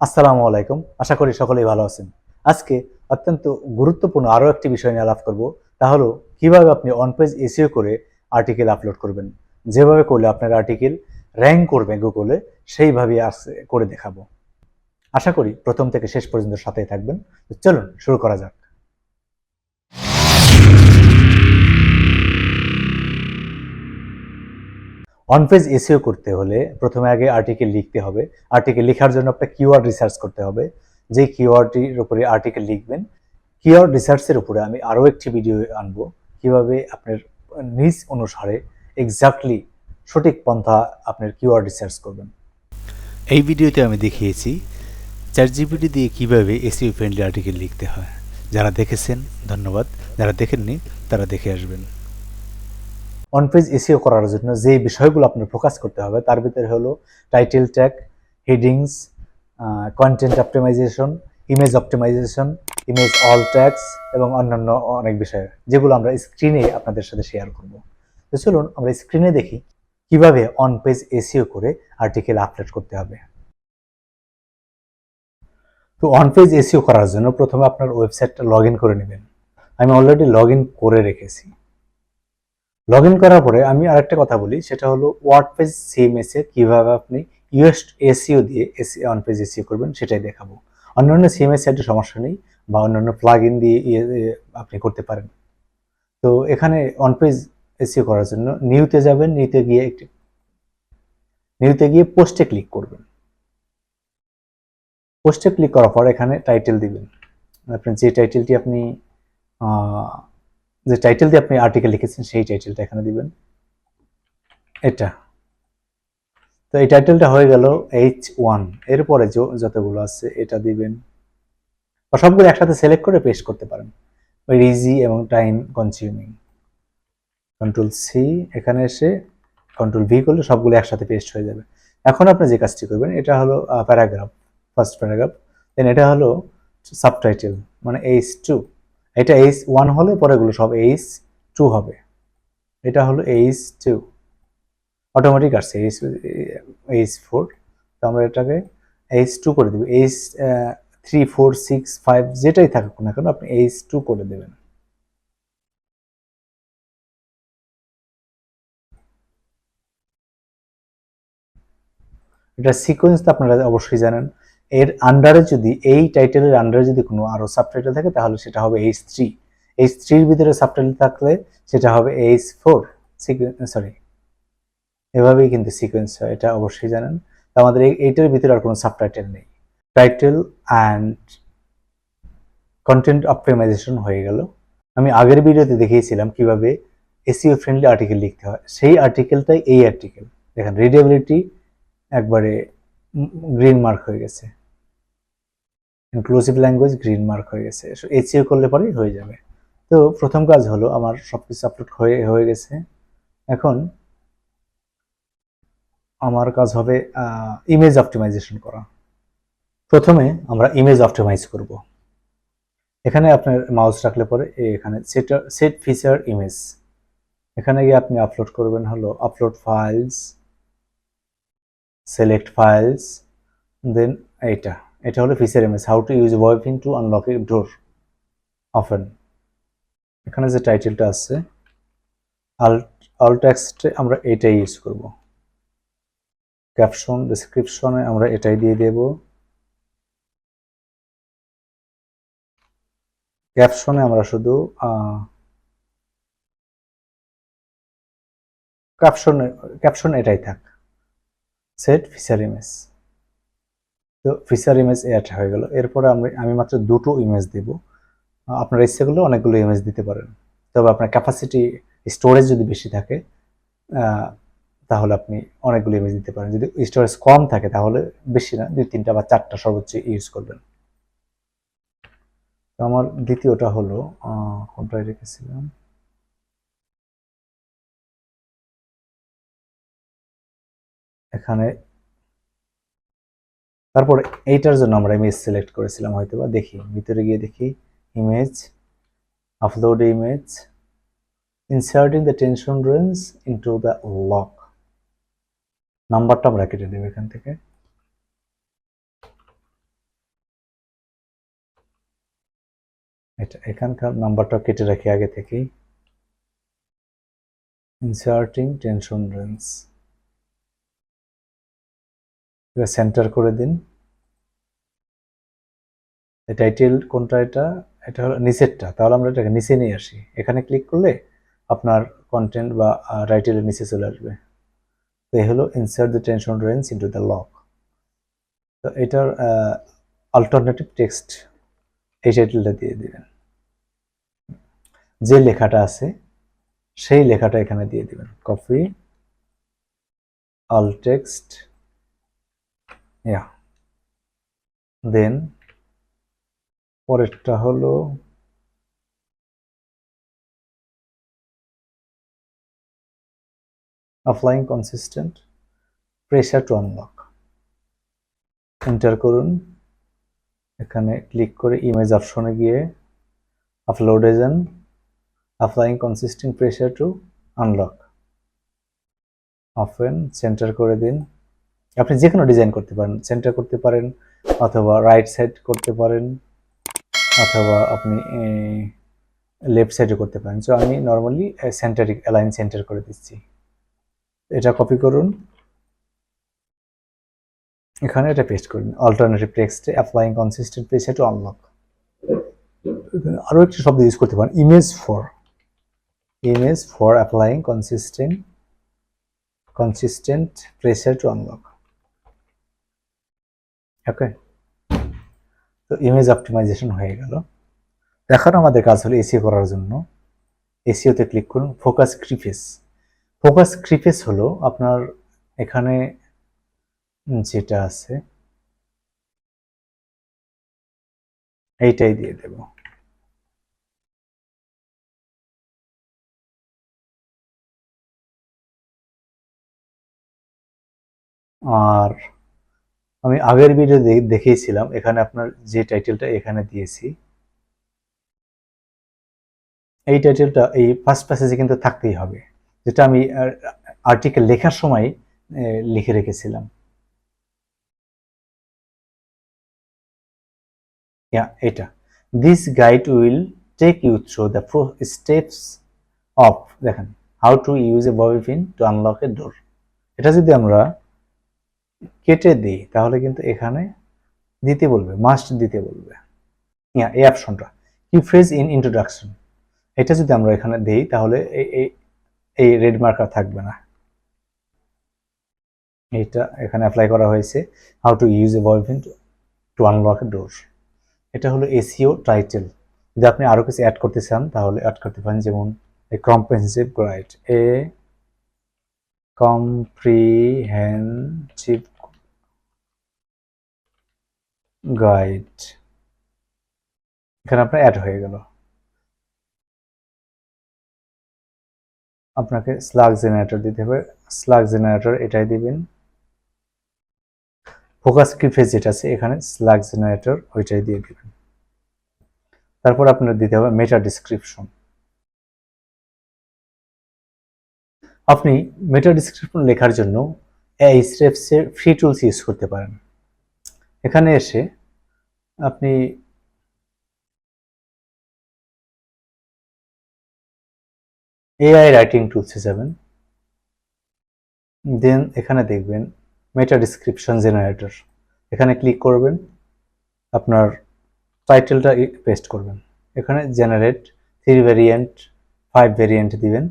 আসসালামু আলাইকুম। আশা করি সকলেই ভালো আছেন। আজকে অত্যন্ত গুরুত্বপূর্ণ আরও একটি বিষয় নিয়ে আলাপ করব। তা হলো, কীভাবে আপনি অন পেজ এসিও করে আর্টিকেল আপলোড করবেন? যেভাবে করলে আপনার আর্টিকেল র্যাঙ্ক করবে গুগলে সেইভাবে আজকে করে দেখাবো। আশা করি প্রথম থেকে শেষ পর্যন্ত সাথেই থাকবেন। চলুন, শুরু করা যাক। অন পেজ এসিও করতে হলে প্রথমে আগে আর্টিকেল লিখতে হবে। আর্টিকেল লেখার জন্য আপনার কিওয়ার্ড রিসার্চ করতে হবে। যে কিওয়ার্ডটির উপরে আর্টিকেল লিখবেন কিওয়ার্ড রিসার্চের উপরে আমি আরও একটি ভিডিও আনব। কীভাবে আপনার নিজ অনুসারে এক্স্যাক্টলি সঠিক পন্থা আপনার কিওয়ার্ড রিসার্চ করবেন। এই ভিডিওতে আমি দেখিয়েছি চ্যাট জিপিটি দিয়ে কীভাবে এসিও ফ্রেন্ডলি আর্টিকেল লিখতে হয়। যারা দেখেছেন, ধন্যবাদ। যারা দেখেননি, তারা দেখে আসবেন। অন পেজ এসিও করার জন্য যে বিষয়গুলো আপনার ফোকাস করতে হবে, তার ভিতরে হলো title tag headings content optimization image optimization image alt tags এবং অন্যান্য অনেক বিষয় যেগুলো আমরা স্ক্রিনে আপনাদের সাথে শেয়ার করব। তো চলুন আমরা স্ক্রিনে দেখি কীভাবে অন পেজ এসিও করে আর্টিকেল আপলোড করতে হবে। তো অন পেজ এসিও করার জন্য প্রথমে আপনার ওয়েবসাইটটা লগ করে নেবেন। আমি অলরেডি লগ করে রেখেছি। লগ ইন করার পরে আমি আরেকটা কথা বলি, সেটা হলো ওয়ার্ড পেজ সিএমএস এ কীভাবে আপনি ইউএস এসিও দিয়ে এসি অন পেজ এসিও করবেন সেটাই দেখাবো। অন্যান্য সিএমএস সাইটে সমস্যা নেই, বা অন্যান্য প্লাগ ইন দিয়ে ইয়ে- ইয়ে আপনি করতে পারেন। তো এখানে অন পেজ এসিও করার জন্য নিউতে যাবেন, নিউতে গিয়ে একটি, নিউতে গিয়ে পোস্টে ক্লিক করবেন। পোস্টে ক্লিক করার পর এখানে টাইটেল দিবেন। আপনার যে টাইটেলটি আপনি যে টাইটেল দিয়ে আপনি আর্টিকেল লিখেছেন, সেই টাইটেলটা এখানে দিবেন। এটা। তো এই টাইটেলটা হয়ে গেল এইচ ওয়ান এরপরে যতগুলো আছে, এটা দিবেন। বা সবগুলো একসাথে সিলেক্ট করে পেস্ট করতে পারেন। ওই ইজি এবং টাইম কনজিউমিং কন্ট্রোল সি এখানে এসে কন্ট্রোল ভি করলে সবগুলো একসাথে পেস্ট হয়ে যাবে। এখন আপনি যে কাজটি করবেন, এটা হলো প্যারাগ্রাফ ফার্স্ট প্যারাগ্রাফ দেন এটা হলো সাবটাইটেল মানে এইচ টু এটা এইচ ওয়ান হলে পরেগুলো সব এইচ টু হবে। এটা হলো এইচ টু অটোমেটিক আসছে এইচ এইচ ফোর তো আমরা এটাকে এইচ টু করে দেবো। H three four six five যেটাই থাকুক না কেন, আপনি এইচ টু করে দেবেন। এটা সিকোয়েন্স তো আপনারা অবশ্যই জানেন। এর আন্ডারে যদি, এই টাইটেলের আন্ডারে যদি কোনো আরও সাবটাইটেল থাকে, তাহলে সেটা হবে এইচ থ্রি এইচ থ্রির ভিতরে সাবটাইটেল থাকলে সেটা হবে এইচ ফোর সরি এভাবেই কিন্তু সিকোয়েন্স হয়, এটা অবশ্যই জানেন। তো আমাদের এই- এইটার ভিতরে আর কোনো সাবটাইটেল নেই। টাইটেল অ্যান্ড কন্টেন্ট অপটিমাইজেশন হয়ে গেল। আমি আগের ভিডিওতে দেখিয়েছিলাম কীভাবে এসিও ফ্রেন্ডলি আর্টিকেল লিখতে হয়। সেই আর্টিকেলটাই এই আর্টিকেল দেখেন রিডেবিলিটি একবারে গ্রিন মার্ক হয়ে গেছে। ইনক্লুসিভ ল্যাঙ্গুয়েজ গ্রিন মার্ক হয়ে গেছে। এসিও করলে পরেই হয়ে যাবে। তো প্রথম কাজ হলো আমার সবকিছু আপলোড হয়ে হয়ে গেছে। এখন আমার কাজ হবে ইমেজ অপটিমাইজেশন করা। প্রথমে আমরা ইমেজ অপটিমাইজ করব। এখানে আপনার মাউস রাখলে পরে এখানে সেট সেট ফিচার ইমেজ এখানে গিয়ে আপনি আপলোড করবেন হলো upload files select files then এইটা। এটা হলো feature image how to use webbing to unlock a door often এখানে যে টাইটেলটা আছে আল্ট অল টেক্সটে আমরা এটাই ইউজ করব। ক্যাপশন ডেসক্রিপশনে আমরা এটাই দিয়ে দেব। ক্যাপশনে আমরা শুধু ক্যাপশন ক্যাপশন এটাই থাক। সেট ফিচার ইমেজ তো ফিচার ইমেজ অ্যাড হয়ে গেল। এরপরে আমরা আমি মাত্র দুটো ইমেজ দেব। আপনার ইচ্ছে করলে অনেকগুলো ইমেজ দিতে পারেন। তবে আপনার ক্যাপাসিটি স্টোরেজ যদি বেশি থাকে তাহলে আপনি অনেকগুলো ইমেজ দিতে পারেন। যদি স্টোরেজ কম থাকে তাহলে বেশি না দুই তিনটা বা চারটা সর্বোচ্চ ইউজ করবেন। তো আমার দ্বিতীয়টা হলো আহ, কোনটায় রেখেছিলাম? এখানে তারপর এইটার জন্য আমরা ইমেজ সিলেক্ট করেছিলাম হয়তো বা দেখি, ভিতরে গিয়ে দেখি image upload image inserting the tension range into the lock নাম্বারটা আমরা কেটে দেবো এখান থেকে। এটা এখানকার নাম্বারটা কেটে রাখি আগে থেকেই। Inserting tension range range center করে দিন। টাইটেল কোনটা এটা? এটা হলো নিচেরটা। তাহলে আমরা এটাকে নিচে নিয়ে আসি। এখানে ক্লিক করলে আপনার কন্টেন্ট বা টাইটেলের নিচে চলে আসবে। তো এই হলো insert the tension range into the lock তো এটার অল্টারনেটিভ টেক্সট এই টাইটেলটা দিয়ে দিবেন। যে লেখাটা আছে, সেই লেখাটা এখানে দিয়ে দিবেন। Copy all text yeah then পরেরটা হলো, applying consistent pressure to unlock. Enter করুন। এখানে ক্লিক করে ইমেজ অপশনে গিয়ে upload again applying consistent pressure to unlock often center করে দিন। আপনি যে কোনো ডিজাইন করতে পারেন সেন্টার করতে পারেন, অথবা রাইট সাইড করতে পারেন, অথবা আপনি লেফট সাইডে করতে পারেন। সো আমি নর্মালি সেন্টার অ্যালাইন সেন্টার করে দিচ্ছি। এটা কপি করুন। এখানে এটা পেস্ট করুন। অল্টারনেটিভ টেক্সটে applying consistent pressure to unlock আরও একটি শব্দ ইউজ করতে পারেন। Image for image for applying consistent consistent pressure to unlock okay তো ইমেজ অপটিমাইজেশন হয়ে গেল। এখন আমাদের কাজ হলো এসিও করার জন্য। এসিওতে ক্লিক করুন ফোকাস ক্রিফেস ফোকাস ক্রিফেস হলো আপনার এখানে যেটা আছে, এইটাই দিয়ে দেব। আর আমি আগের ভিডিও দেখিয়েছিলাম, এখানে আপনার যে টাইটেলটা এখানে দিয়েছি। এই টাইটেলটা এই ফার্স্ট প্যাসেজে কিন্তু থাকতেই হবে, যেটা আমি আর্টিকেল লেখার সময় লিখে রেখেছিলাম। এটা। This guide will take you through the steps of দেখেন how to use a bobby to unlock a door এটা যদি আমরা কেটে দিই, তাহলে কিন্তু এখানে দিতে বলবে মাস্ট দিতে বলবে। ইয়া এই অপশনটা কি ফ্রেজ ইন ইন্ট্রোডাকশন এটা যদি আমরা এখানে দিই, তাহলে এই রেড মার্কার থাকবে না। এটা এখানে অ্যাপ্লাই করা হয়েছে। How to use a boyfriend to unlock door এটা হলো এসিও টাইটেল যদি আপনি আরও কিছু অ্যাড করতে চান, তাহলে অ্যাড করতে পারেন, যেমন a comprehensive guide a comprehensive guide এখানে আপনার অ্যাড হয়ে গেল। আপনাকে স্লাগ জেনারেটর দিতে হবে। স্লাগ জেনারেটর এটাই দিবেন। ফোকাস কিফেজ যেটা আছে, এখানে স্লাগ জেনারেটর ওইটাই দিয়ে দিবেন। তারপর আপনার দিতে হবে মেটা ডিসক্রিপশন আপনি মেটা ডিসক্রিপশন লেখার জন্য এই স্টেপসের ফ্রি টুলস ইউজ করতে পারেন। এখানে এসে আপনি এআই রাইটিং টুলসে যাবেন। দেন এখানে দেখবেন মেটা ডিসক্রিপশন জেনারেটর এখানে ক্লিক করবেন, আপনার টাইটেলটা পেস্ট করবেন। এখানে generate three variant five variant দিবেন।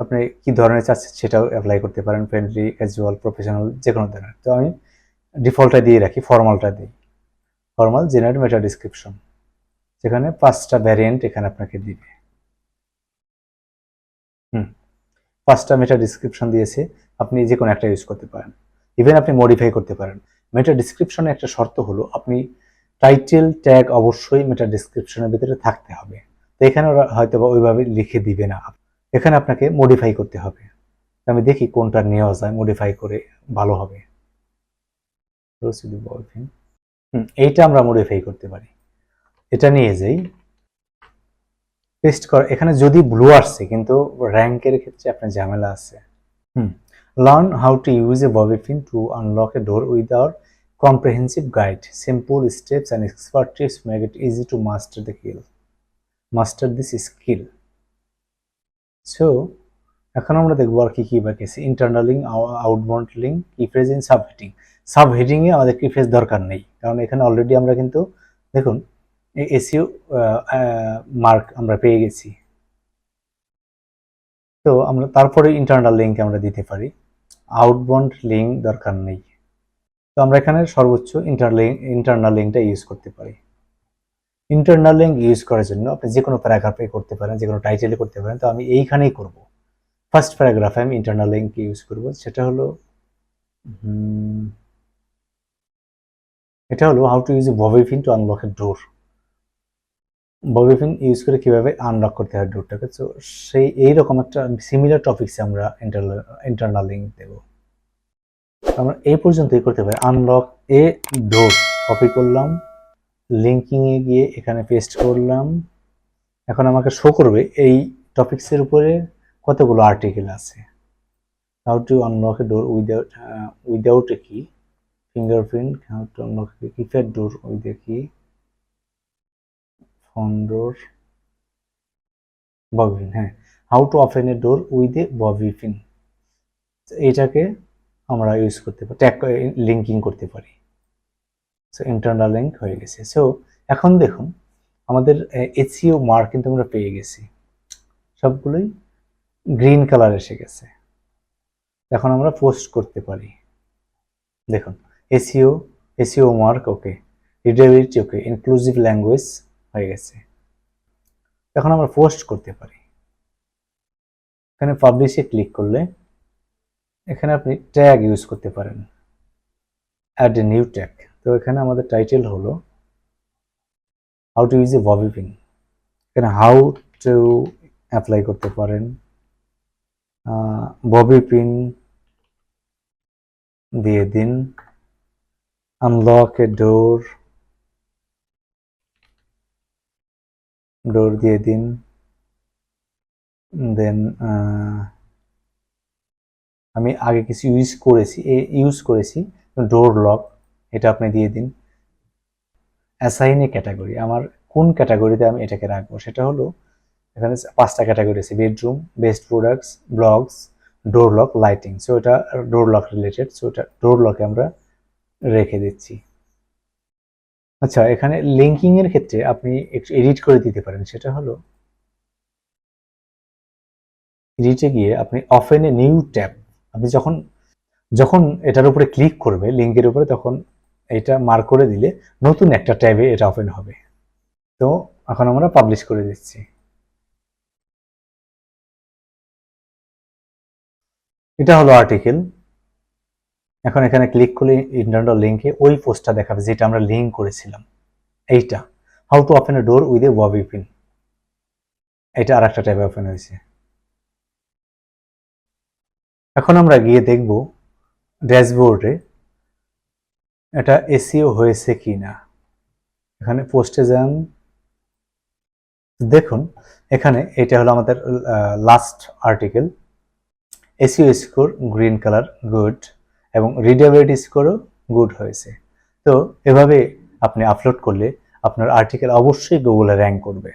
আপনি কি ধরনের চাচ্ছেন সেটাও অ্যাপ্লাই করতে পারেন ফ্রেন্ডলি ক্যাজুয়াল প্রফেশনাল যে কোনো ধরনের। তো আমি ডিফল্টটা দিয়ে রাখি ফর্মালটা দিই। ফর্মাল জেনারেট মেটা ডিসক্রিপশন যেখানে পাঁচটা ভ্যারিয়েন্ট এখানে আপনাকে দিবে। হুম। পাঁচটা মেটা ডিসক্রিপশন দিয়েছে, আপনি যে কোনো একটা ইউজ করতে পারেন। ইভেন আপনি মডিফাই করতে পারেন। মেটা ডিসক্রিপশনে একটা শর্ত হলো, আপনি টাইটেল ট্যাগ অবশ্যই মেটা ডিসক্রিপশনের ভিতরে থাকতে হবে। তো এখানে ওরা হয়তো বা ওইভাবে লিখে দিবে না। এখানে আপনাকে মডিফাই করতে হবে। আমি দেখি কোনটা নেওয়া যায় মডিফাই করে ভালো হবে। এইটা আমরা মডিফাই করতে পারি। এটা নিয়ে যাই পেস্ট কর, এখানে যদি ব্লু আসছে কিন্তু র্যাঙ্কের ক্ষেত্রে আপনার ঝামেলা আছে। হুম learn how to use a bobby pin to unlock a door without comprehensive guide simple steps and expert tips make it easy to master the skill master this skill so, এখন আমরা দেখব আর কি কি বাকি আছে। Internal link outbound link key phrase in sub heading sub heading এ আমাদের key phrase দরকার নেই। কারণ এখানে অলরেডি আমরা কিন্তু, দেখুন এসিও মার্ক আমরা পেয়ে গেছি। তো আমরা, তারপরে ইন্টারনাল লিঙ্ক আমরা দিতে পারি। আউটবাউন্ড লিঙ্ক দরকার নেই। তো আমরা এখানে সর্বোচ্চ ইন্টারলিঙ্ক ইন্টারনাল লিঙ্কটা ইউজ করতে পারি। ইন্টারনাল লিঙ্ক ইউজ করার জন্য আপনি যে কোনো প্যারাগ্রাফে করতে পারেন যে কোনো টাইটেলে করতে পারেন, তো আমি এইখানেই করব। ফার্স্ট প্যারাগ্রাফে আমি ইন্টারনাল লিঙ্ক ইউজ করব, সেটা হলো এটা হলো how to use bobby pin to unlock a door bobby pin use করে কীভাবে আনলক করতে হয় ডোরটাকে তো সেই এইরকম একটা সিমিলার টপিকসে আমরা ইন্টারনাল লিঙ্ক দেবো। আমরা এই পর্যন্তই করতে পারি। আনলক এ ডোর কপি করলাম। লিঙ্কিং এ গিয়ে এখানে পেস্ট করলাম। এখন আমাকে শো করবে এই টপিকসের উপরে কতগুলো আর্টিকেল আছে। How to unlock a door without without a key fingerprint how to unlock a keypad door with a key phone door bobby pin হ্যাঁ how to open a door with a bobby pin এইটাকে আমরা use করতে পারি tag linking করতে পারি। So internal link হয়ে গেছে। So এখন দেখুন, আমাদের এসিও মার্ক কিন্তু আমরা পেয়ে গেছি। সবগুলোই গ্রিন কালার এসে গেছে। এখন আমরা পোস্ট করতে পারি। দেখুন SEO SEO mark okay readability okay inclusive language হয়ে গেছে। এখন আমরা পোস্ট করতে পারি। এখানে পাবলিশে ক্লিক করলে এখানে আপনি ট্যাগ ইউজ করতে পারেন। অ্যাড এ নিউ ট্যাগ তো এখানে আমাদের টাইটেল হলো how to use a bobby pin এখানে হাউ টু অ্যাপ্লাই করতে পারেন ববি পিন দিয়ে দিন আনলক এ ডোর ডোর দিয়ে দিন দেন আমি আগে কিছু ইউজ করেছি ইউজ করেছি ডোর লক এটা আপনি দিয়ে দিন। অ্যাসাইন ক্যাটাগরি আমার কোন ক্যাটাগরিতে আমি এটাকে রাখব? সেটা হলো, এখানে পাঁচটা ক্যাটাগরি আছে bedroom best products blogs door lock lighting so এটা ডোর লক রিলেটেড সো এটা ডোর লকে আমরা রেখে দিচ্ছি। আচ্ছা এখানে লিঙ্কিং এর ক্ষেত্রে আপনি একটু এডিট করে দিতে পারেন। সেটা হলো এডিটে গিয়ে আপনি অফেন এ নিউ ট্যাব আপনি যখন যখন এটার উপরে ক্লিক করবে লিঙ্কের উপরে, তখন এটা মার্ক করে দিলে নতুন একটা ট্যাবে এটা ওপেন হবে। তো এখন আমরা পাবলিশ করে দিচ্ছি। এটা হলো আর্টিকেল এখন এখানে ক্লিক করলে ইন্টারনাল লিঙ্কে ওই পোস্টটা দেখাবে যেটা আমরা লিঙ্ক করেছিলাম। এইটা। How to open a door with a bobby pin এটা আর একটা ট্যাবে ওপেন হয়েছে। এখন আমরা গিয়ে দেখব ড্যাশবোর্ডে এটা এসিও হয়েছে কি না এখানে পোস্টে যান। দেখুন, এখানে এটা হলো আমাদের last article SEO score green colour good এবং রিডেবিলিটি স্কোরও গুড হয়েছে। তো এভাবে আপনি আপলোড করলে আপনার আর্টিকেল অবশ্যই গুগলে র্যাঙ্ক করবে।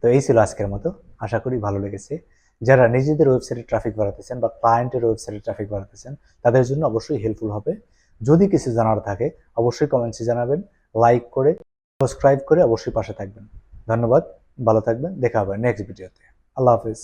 তো এই ছিল আজকের মতো। আশা করি ভালো লেগেছে। যারা নিজেদের ওয়েবসাইটে ট্রাফিক বাড়াতেছেন বা ক্লায়েন্টের ওয়েবসাইটে ট্রাফিক বাড়াতেছেন তাদের জন্য অবশ্যই হেল্পফুল হবে। যদি কিছু জানার থাকে, অবশ্যই কমেন্টসে জানাবেন লাইক করে সাবস্ক্রাইব করে অবশ্যই পাশে থাকবেন। ধন্যবাদ, ভালো থাকবেন, দেখা হবে নেক্সট ভিডিওতে আল্লাহ হাফিজ।